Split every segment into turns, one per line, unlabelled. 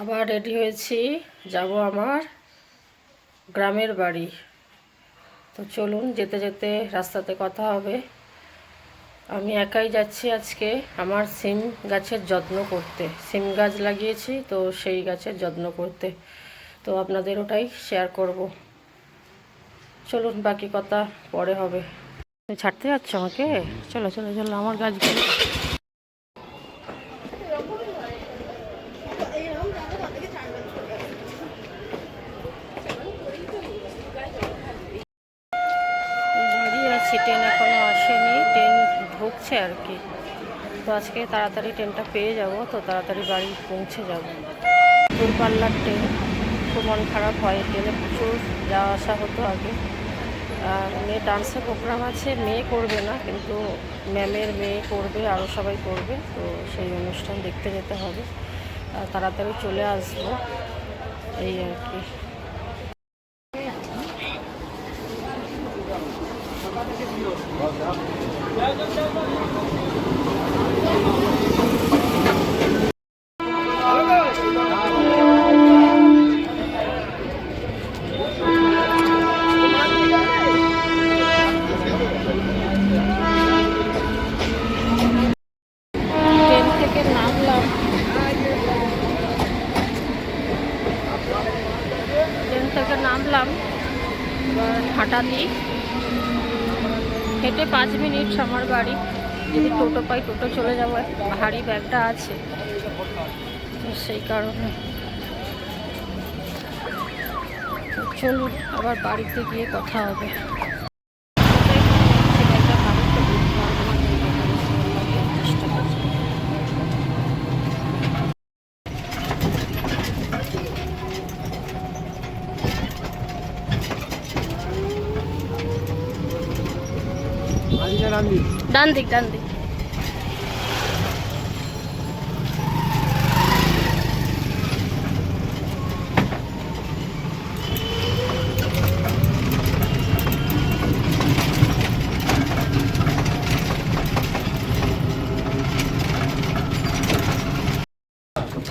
আবার রেডি হয়েছি, যাব আমার গ্রামের বাড়ি। তো চলুন, যেতে যেতে রাস্তাতে কথা হবে। আমি একাই যাচ্ছি আজকে আমার সিম গাছের যত্ন করতে। সিম গাছ লাগিয়েছি তো সেই গাছের যত্ন করতে। তো আপনাদের ওটাই শেয়ার করব। চলুন, বাকি কথা পরে হবে। ছাড়তে যাচ্ছ আমাকে? চলো চলো চলো, আমার গাছগুলো দাঁড়িয়ে আছি ট্রেন এখনও আসেনি ট্রেন ঢুকছে আর কি। তো আজকে তাড়াতাড়ি ট্রেনটা পেয়ে যাব, তো তাড়াতাড়ি বাড়ি পৌঁছে যাব। দূরপাল্লার ট্রেন খুব মন খারাপ হয় ট্রেনে প্রচুর যাওয়া আসা হতো আগে। আর মেয়ে ডান্সের প্রোগ্রাম আছে, মেয়ে করবে না, কিন্তু ম্যামের মেয়ে করবে আরও সবাই করবে, তো সেই অনুষ্ঠান দেখতে যেতে হবে। তাড়াতাড়ি চলে আসব, এই আর কি। ট্রেন পাঁচ আমার বাড়ি। যদি টোটো পাই, টোটো চলে যাব। ভারী ব্যাগটা আছে। তো সেই কারণে। চলুন, আবার বাড়িতে গিয়ে কথা হবে চেষ্টা করছি ডান দিক ডান দিক।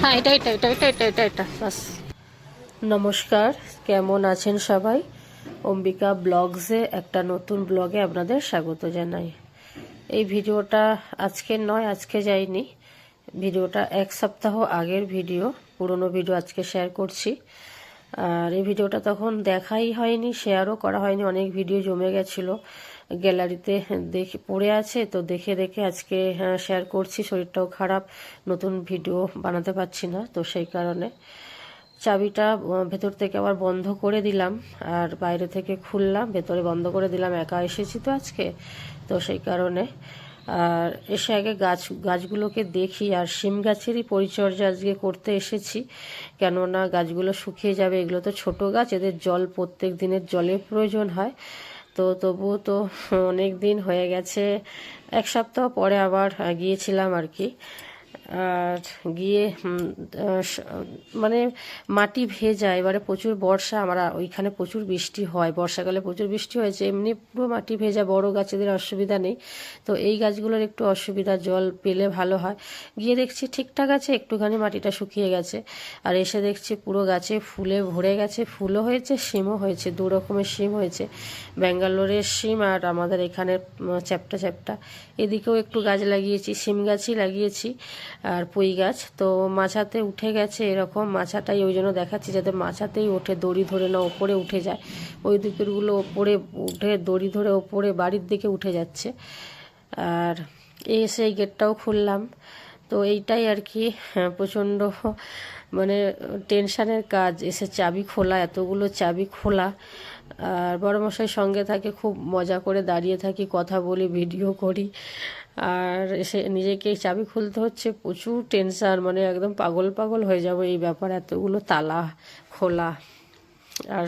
হ্যাঁ এটা এটা এটা নমস্কার, কেমন আছেন সবাই? অম্বিকা ব্লগসে একটা নতুন ব্লগে আপনাদের স্বাগত জানাই। এই ভিডিওটা আজকের নয়, আজকে যাইনি। ভিডিওটা এক সপ্তাহ আগের ভিডিও, পুরনো ভিডিও আজকে শেয়ার করছি। আর এই ভিডিওটা তখন দেখাই হয়নি, শেয়ারও করা হয়নি, অনেক ভিডিও জমে গেছিল। গ্যালারিতে দেখে, পড়ে আছে, তো দেখে দেখে আজকে শেয়ার করছি, শরীরটাও খারাপ, নতুন ভিডিও বানাতে পারছি না, তো সেই কারণে। চাবিটা ভেতর থেকে আবার বন্ধ করে দিলাম। আর বাইরে থেকে খুললাম, ভেতরে বন্ধ করে দিলাম। একা এসেছি তো আজকে, তো সেই কারণে। আর এসে আগে গাছ, গাছগুলোকে দেখি। আর শিম গাছেরই পরিচর্যা আজকে করতে এসেছি। কেননা গাছগুলো শুকিয়ে যাবে, এগুলো তো ছোট গাছ, এদের জল প্রত্যেক দিনের জলের প্রয়োজন হয়। তো তবুও তো অনেক দিন হয়ে গেছে। এক সপ্তাহ পরে আবার গিয়েছিলাম আর কি। আর গিয়ে মানে মাটি ভেজা, এবারে প্রচুর বর্ষা, আমরা ওইখানে প্রচুর বৃষ্টি হয়। বর্ষাকালে প্রচুর বৃষ্টি হয়েছে, এমনি পুরো মাটি ভেজা, বড় গাছেদের অসুবিধা নেই। তো এই গাছগুলোর একটু অসুবিধা, জল পেলে ভালো হয়। গিয়ে দেখছি ঠিকঠাক আছে, একটুখানি মাটিটা শুকিয়ে গেছে। আর এসে দেখছি পুরো গাছে ফুলে ভরে গেছে, ফুলও হয়েছে, শিমও হয়েছে, দু রকমের শিম হয়েছে। ব্যাঙ্গালোরের শিম আর আমাদের এখানে চ্যাপটা চ্যাপটা। এদিকেও একটু গাছ লাগিয়েছি, শিম গাছই লাগিয়েছি। আর পুঁই গাছ। তো মাছাতে উঠে গেছে এরকম মাছাটাই ওই জন্য দেখাচ্ছি যাতে মাছাতেই ওঠে দড়ি ধরে না ওপরে উঠে যায়। ওই দিকেরগুলো ওপরে উঠে দড়ি ধরে ওপরে বাড়ির দিকে উঠে যাচ্ছে। আর এসে এই গেটটাও খুললাম। তো এইটাই আর কি হ্যাঁ, প্রচণ্ড মানে টেনশানের কাজ। এসে চাবি খোলা এতগুলো চাবি খোলা। আর বড়মশাই সঙ্গে থাকে খুব মজা করে দাঁড়িয়ে থাকি কথা বলি ভিডিও করি। আর এসে নিজেকে চাবি খুলতে হচ্ছে, প্রচুর টেনশান মানে একদম পাগল পাগল হয়ে যাব এই ব্যাপার, এতগুলো তালা খোলা। আর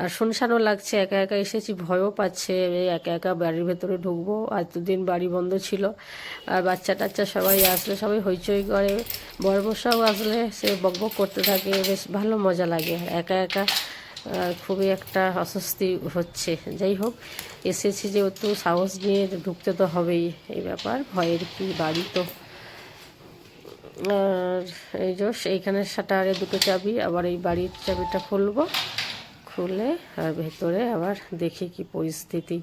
আর শুনশানও লাগছে, একা একা এসেছি, ভয়ও পাচ্ছে একা একা বাড়ির ভেতরে ঢুকবো, এতদিন বাড়ি বন্ধ ছিল। আর বাচ্চা টাচ্চা সবাই আসলে, সবাই হইচই করে বড়বসাও আসলে, সে বকবক করতে থাকে, বেশ ভালো মজা লাগে, একা একা খুবই একটা অস্বস্তি হচ্ছে। যাই হোক, এসেছি যেহেতু সাহস নিয়ে ঢুকতে তো হবেই এই ব্যাপার, ভয়ের কি বাড়ি তো। আর এই যে এইখানে শাটারে দুটো চাবি, আবার এই বাড়ির চাবিটা খুলবো, খুলে আর ভেতরে আবার দেখি কি পরিস্থিতি।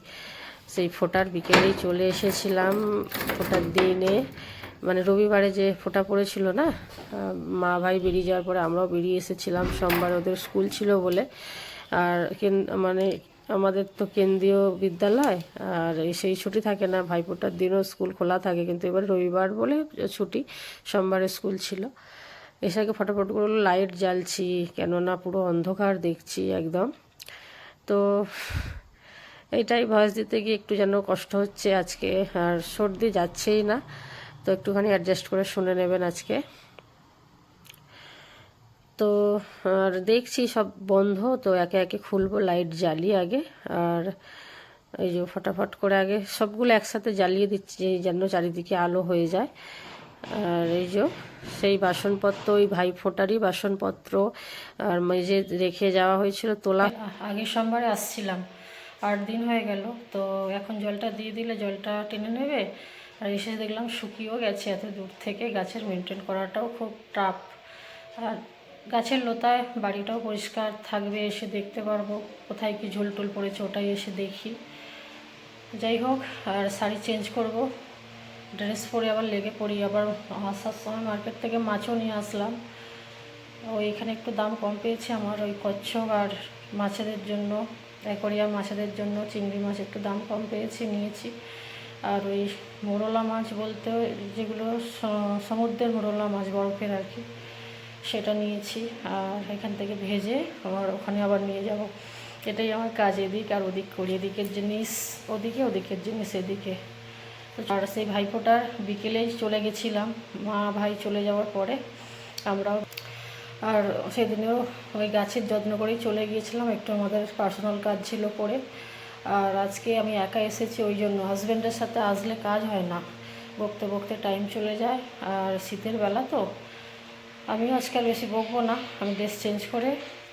সেই ফোটার বিকেলেই চলে এসেছিলাম, ফোটার দিনে মানে রবিবারে যে ফোটা পড়েছিল না, মা ভাই বেরিয়ে যাওয়ার পরে আমরাও বেরিয়ে এসেছিলাম। সোমবার ওদের স্কুল ছিল বলে। আর মানে আমাদের তো কেন্দ্রীয় বিদ্যালয়, আর সেই ছুটি থাকে না। ভাইফোঁটার দিনও স্কুল খোলা থাকে, কিন্তু এবার রবিবার বলে ছুটি, সোমবারে স্কুল ছিল। এসে আগে ফটাফট করে লাইট জ্বালছি, কেননা পুরো অন্ধকার দেখছি একদম। তো এটাই ভয়েস দিতে গিয়ে একটু যেন কষ্ট হচ্ছে আজকে, আর সর্দি যাচ্ছেই না। তো একটুখানি অ্যাডজাস্ট করে শুনে নেবেন আজকে। তো, আর দেখছি সব বন্ধ, তো একে একে খুলবো লাইট জ্বালিয়ে আগে, আর এই যে ফটাফট করে আগে সবগুলো একসাথে জ্বালিয়ে দিচ্ছি যেন চারিদিকে আলো হয়ে যায়। আর এই যে সেই বাসনপত্র, ওই ভাই ফোটারই বাসনপত্র, আর মেজে রেখে যাওয়া হয়েছিল তোলা। আগের সোমবারে আসছিলাম, আট দিন হয়ে গেল, তো এখন জলটা দিয়ে দিলে জলটা টেনে নেবে? আর এসে দেখলাম শুকিয়েও গেছে, এত দূর থেকে গাছের মেনটেন করাটাও খুব টাফ আর গাছের লতায় বাড়িটাও পরিষ্কার থাকবে, এসে দেখতে পারব কোথায় কি ঝুল টুল পড়েছে ওটাই এসে দেখি। যাই হোক, আর শাড়ি চেঞ্জ করব। ড্রেস পরে আবার লেগে পড়ি, আবার আসার সময় মার্কেট থেকে মাছও নিয়ে আসলাম। এখানে একটু দাম কম পেয়েছে আমার ওই কচ্ছপ আর মাছেদের জন্য একরিয়া মাছেদের জন্য, চিংড়ি মাছ একটু দাম কম পেয়েছি, নিয়েছি। আর ওই মোরলা মাছ বলতে যেগুলো সমুদ্রের মোরলা মাছ, বরফের আর কি, সেটা নিয়েছি। আর এখান থেকে ভেজে আমার ওখানে আবার নিয়ে যাব। এটাই আমার কাজ এদিক আর ওদিক করি। এদিকের জিনিস ওদিকে, ওদিকের জিনিস এদিকে। আর সেই ভাইফোঁটার বিকেলেই চলে গেছিলাম। মা, ভাই চলে যাওয়ার পরে আমরাও আর সেদিনেও ওই গাছের যত্ন করেই চলে গিয়েছিলাম। একটু আমাদের পার্সোনাল কাজ ছিল করে। আর আজকে আমি একা এসেছি, ওই জন্য হাজব্যান্ডের সাথে আসলে কাজ হয় না। বকতে বকতে টাইম চলে যায়, আর শীতের বেলা তো। আমিও আজকাল বেশি বকবো না, আমি ড্রেস চেঞ্জ করে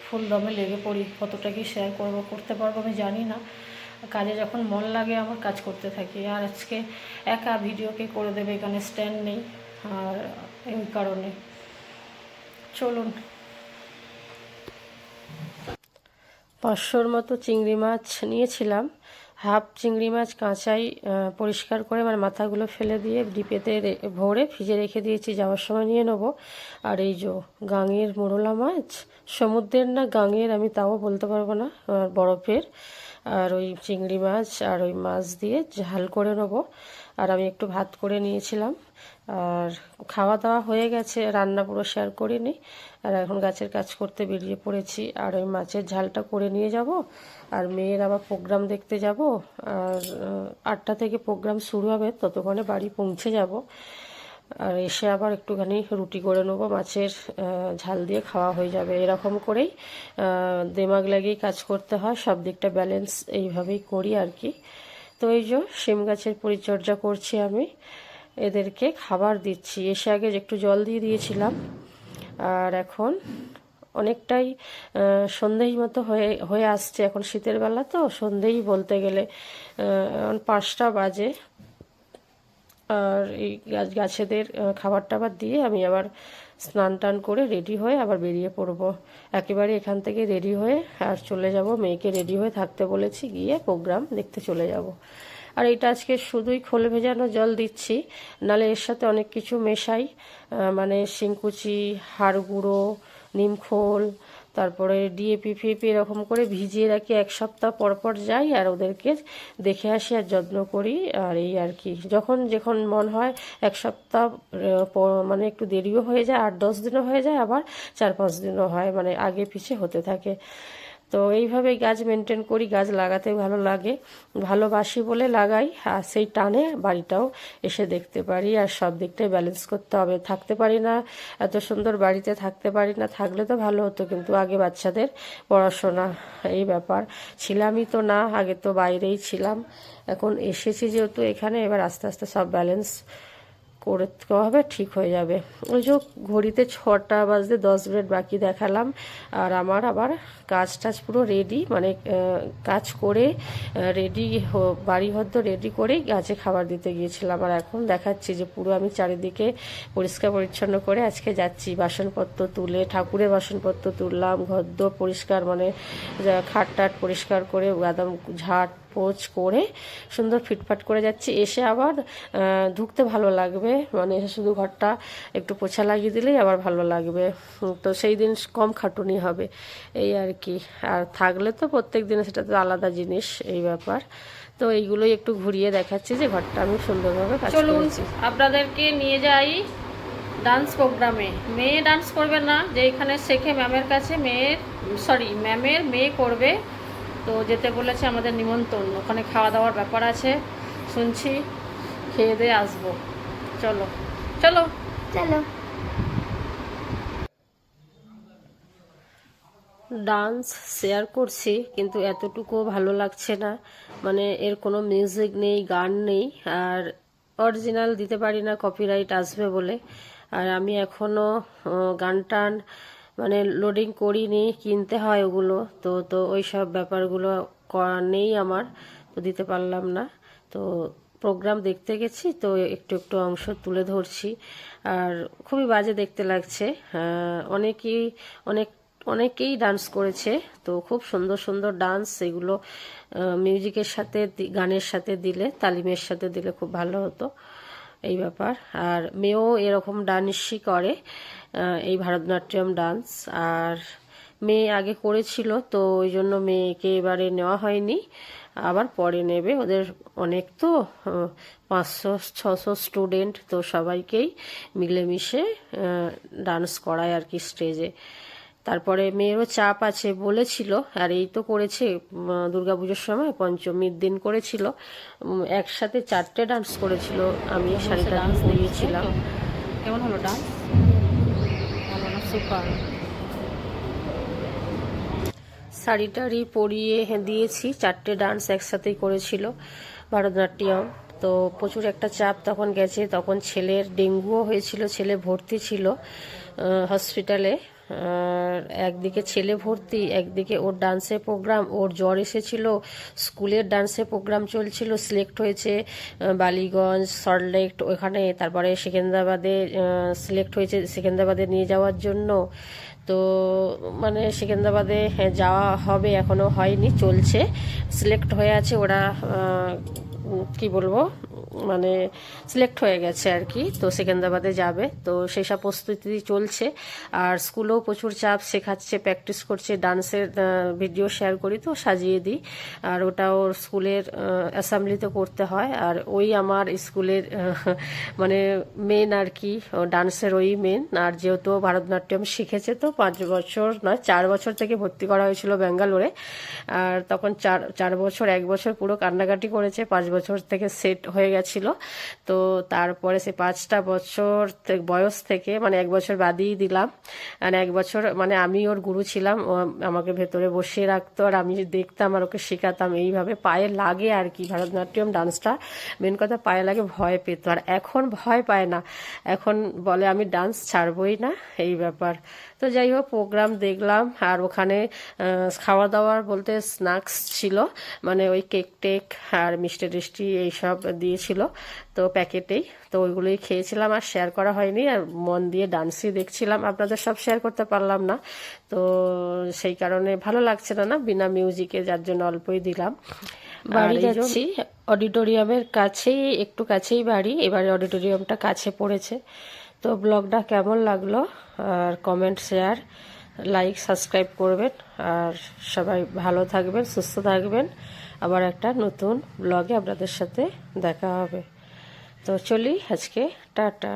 ফুল দমে লেগে পড়ি, কতটা কি শেয়ার করব, করতে পারব আমি জানি না। কাজে যখন মন লাগে আমার কাজ করতে থাকি, আর আজকে একা ভিডিওকে করে দেবে, এখানে স্ট্যান্ড নেই, আর এই কারণে। চলুন। পাঁচশোর মতো চিংড়ি মাছ নিয়েছিলাম। হাফ চিংড়ি মাছ কাঁচাই পরিষ্কার করে মানে মাথাগুলো ফেলে দিয়ে ডিপেতে ভরে ফ্রিজে রেখে দিয়েছি। যাওয়ার সময় নিয়ে নেব। আর এই যে গাঙের মোরলা মাছ, সমুদ্রের না গাঙের আমি তাও বলতে পারব না বরফের। আর ওই চিংড়ি মাছ আর ওই মাছ দিয়ে ঝাল করে নেব। আর আমি একটু ভাত করে নিয়েছিলাম। আর খাওয়া দাওয়া হয়ে গেছে, রান্না পুরো শেয়ার করিনি। আর এখন গাছের কাজ করতে বেরিয়ে পড়েছি। আর ওই মাছের ঝালটা করে নিয়ে যাব। আর মেয়ের আবার প্রোগ্রাম দেখতে যাব। আর আটটা থেকে প্রোগ্রাম শুরু হবে, ততক্ষণে বাড়ি পৌঁছে যাব। আর এসে আবার একটুখানি রুটি করে নেব। মাছের ঝাল দিয়ে খাওয়া হয়ে যাবে। এরকম করেই দেমাগ লাগিয়েই কাজ করতে হয়। সব দিকটা ব্যালেন্স এইভাবেই করি আর কি। তো এই যে, শিম গাছের পরিচর্যা করছি আমি। এদেরকে খাবার দিচ্ছি। এসে আগে একটু জল দিয়ে দিয়েছিলাম। আর এখন অনেকটাই সন্ধেই মতো হয়ে হয়ে আসছে এখন শীতের বেলা তো, সন্ধেই বলতে গেলে পাঁচটা বাজে। আর এই গাছ, গাছেদের খাবার টাবার দিয়ে আমি আবার স্নান টান করে রেডি হয়ে আবার বেরিয়ে পড়ব। একেবারে এখান থেকে রেডি হয়ে আর চলে যাব, মেয়েকে রেডি হয়ে থাকতে বলেছি, গিয়ে প্রোগ্রাম দেখতে চলে যাব। আর এটা আজকে শুধুই খোলে ভেজানো জল দিচ্ছি। নালে এর সাথে অনেক কিছু মেশাই মানে শিংকুচি, হাড় গুঁড়ো নিমখোল তারপরে ডিএপি ফিএপি এরকম করে ভিজিয়ে রাখি। এক সপ্তাহ পর পর যাই আর ওদেরকে দেখে আসি আর যত্ন করি আর এই আর কি। যখন যখন মন হয় এক সপ্তাহ মানে একটু দেরিও হয়ে যায়, আট দশ দিনও হয়ে যায়, আবার চার পাঁচ দিনও হয় মানে আগে পিছে হতে থাকে। তো এইভাবে গাছ মেনটেন করি, গাছ লাগাতে ভালো লাগে। ভালোবাসি বলে লাগাই, আর সেই টানে বাড়িটাও এসে দেখতে পারি, আর সব দিকটাই ব্যালেন্স করতে হবে। থাকতে পারি না, এত সুন্দর বাড়িতে থাকতে পারি না, থাকলে তো ভালো হতো, কিন্তু আগে বাচ্চাদের পড়াশোনা এই ব্যাপার। ছিলামই তো না, আগে তো বাইরেই ছিলাম। এখন এসেছি যেহেতু এখানে, এবার আস্তে আস্তে সব ব্যালেন্স করতে হবে, ঠিক হয়ে যাবে। ওই যে ঘড়িতে ছটা বাজতে দশ মিনিট বাকি দেখালাম, আর আমার আবার কাজ টাজ পুরো রেডি মানে কাজ করে রেডি বাড়ি হদ্দ রেডি করেই গাছে খাবার দিতে গিয়েছিলাম। আর এখন দেখাচ্ছি যে পুরো আমি চারিদিকে পরিষ্কার পরিচ্ছন্ন করে আজকে যাচ্ছি। বাসনপত্র তুলে, ঠাকুরের বাসনপত্র তুললাম ঘদ্দ পরিষ্কার মানে খাট টাট পরিষ্কার করে একদম ঝাড় পোচ করে সুন্দর ফিটফাট করে যাচ্ছি। এসে আবার ঢুকতে ভালো লাগবে। মানে এসে শুধু ঘরটা একটু পোছা লাগিয়ে দিলেই আবার ভালো লাগবে। তো সেই দিন কম খাটুনি হবে। এই আর কি। আর থাকলে তো প্রত্যেক দিনে সেটা তো আলাদা জিনিস এই ব্যাপার। তো এইগুলোই একটু ঘুরিয়ে দেখাচ্ছি যে ঘরটা আমি সুন্দরভাবে কাজ
চলুন আপনাদেরকে নিয়ে যাই ডান্স প্রোগ্রামে। মেয়ে ডান্স করবে না যে এখানে শেখে ম্যামের কাছে মেয়ের সরি ম্যামের মেয়ে করবে তো যেতে বলেছে আমাদের নিমন্ত্রণ। ওখানে খাওয়া দাওয়ার ব্যাপার আছে। শুনছি খেয়ে দিয়ে আসব। চলো চলো।
চলো।
ডান্স শেয়ার করছি কিন্তু এতটুকুও ভালো লাগছে না। মানে এর কোনো মিউজিক নেই গান নেই আর অরিজিনাল দিতে পারি না কপিরাইট আসবে বলে। আর আমি এখনও গান টান মানে লোডিং করিনি, কিনতে হয় ওগুলো। তো তো ওই সব ব্যাপারগুলো করা নেই আমার, তো দিতে পারলাম না। তো প্রোগ্রাম দেখতে গেছি, তো একটু একটু অংশ তুলে ধরছি। আর খুবই বাজে দেখতে লাগছে। অনেকেই, অনেক, অনেকেই ডান্স করেছে। তো খুব সুন্দর সুন্দর ডান্স এগুলো মিউজিকের সাথে গানের সাথে দিলে, তালিমের সাথে দিলে খুব ভালো হতো। এই ব্যাপার। আর মেয়েও এরকম ডান্সই করে এই ভারতনাট্যম ডান্স। আর মেয়ে আগে করেছিল, তো ওই জন্য মেয়েকে এবারে নেওয়া হয়নি। আবার পরে নেবে। ওদের অনেক তো পাঁচশো, ছশো স্টুডেন্ট তো সবাইকেই মিলেমিশে ডান্স করায় আর কি স্টেজে। তারপরে মেয়েরও চাপ আছে বলেছিল আর এই তো করেছে উম, দুর্গাপুজোর সময় পঞ্চমীর দিন করেছিল। একসাথে চারটে ডান্স করেছিল আমি শাড়িটা
ডান্স
দিয়েছিলাম।
কেমন হলো ডান্স ভালো না সুপার
শাড়ি টাড়ি পরিয়ে দিয়েছি চারটে ডান্স একসাথেই করেছিল ভারতনাট্যম। তো প্রচুর একটা চাপ তখন গেছে তখন ছেলের ডেঙ্গুও হয়েছিল ছেলে ভর্তি ছিল হসপিটালে একদিকে ছেলে ভর্তি একদিকে ওর ডান্সের প্রোগ্রাম ওর জ্বর এসেছিল স্কুলের ডান্সের প্রোগ্রাম চলছিল সিলেক্ট হয়েছে বালিগঞ্জ সল্টলেক ওখানে তারপরে সেকেন্দ্রাবাদে সিলেক্ট হয়েছে সেকেন্দ্রাবাদে নিয়ে যাওয়ার জন্য। তো মানে সেকেন্দ্রাবাদে হ্যাঁ, যাওয়া হবে এখনও হয়নি চলছে সিলেক্ট হয়ে আছে ওরা কি বলব? মানে সিলেক্ট হয়ে গেছে আর কি, তো সেকেন্দ্রাবাদে যাবে। তো সেই সব প্রস্তুতি চলছে। আর স্কুলেও প্রচুর চাপ, শেখাচ্ছে প্র্যাকটিস করছে ডান্সের ভিডিও শেয়ার করি তো সাজিয়ে দিই। আর ওটা ওর স্কুলের অ্যাসেম্বলিতে করতে হয়। আর ওই আমার স্কুলের মানে মেন আর কি ডান্সের ওই মেন আর যেহেতু ভারতনাট্যম শিখেছে তো, পাঁচ বছর নয়, চার বছর থেকে ভর্তি করা হয়েছিল ব্যাঙ্গালোরে। আর তখন চার চার বছর, এক বছর পুরো কান্নাকাটি করেছে, পাঁচ বছর থেকে সেট হয়ে গেছিল তো তারপরে সে পাঁচটা বছর বয়স থেকে মানে এক বছর বাদিয়ে দিলাম। মানে এক বছর মানে আমি ওর গুরু ছিলাম আমাকে ভেতরে বসিয়ে রাখতো, আর আমি দেখতাম আর ওকে শেখাতাম। এইভাবে পায়ে লাগে আর কি, ভারতনাট্যম ডান্সটা। মেন কথা পায়ে লাগে, ভয় পেত। আর এখন ভয় পায় না। এখন বলে, আমি ডান্স ছাড়বই না এই ব্যাপার। তো যাই হোক, প্রোগ্রাম দেখলাম। আর ওখানে খাওয়া দাওয়ার বলতে স্ন্যাক্স ছিল। মানে ওই কেক টেক আর মিষ্টি টিষ্টি এইসব দিয়েছিল। তো প্যাকেটেই। তো ওইগুলোই খেয়েছিলাম আর শেয়ার করা হয়নি। আর মন দিয়ে ডান্সই দেখছিলাম। আপনাদের সব শেয়ার করতে পারলাম না। তো সেই কারণে ভালো লাগছে না না? বিনা মিউজিকে যার জন্য অল্পই দিলাম। বাড়ি যাচ্ছি। অডিটোরিয়ামের কাছেই একটু কাছেই বাড়ি। এবারে অডিটোরিয়ামটা কাছে পড়েছে। তো ব্লগটা কেমন লাগল? আর কমেন্ট শেয়ার লাইক সাবস্ক্রাইব করবেন। আর সবাই ভালো থাকবেন সুস্থ থাকবেন। আবার একটা নতুন ব্লগে আপনাদের সাথে দেখা হবে। তো চলি আজকে টাটা।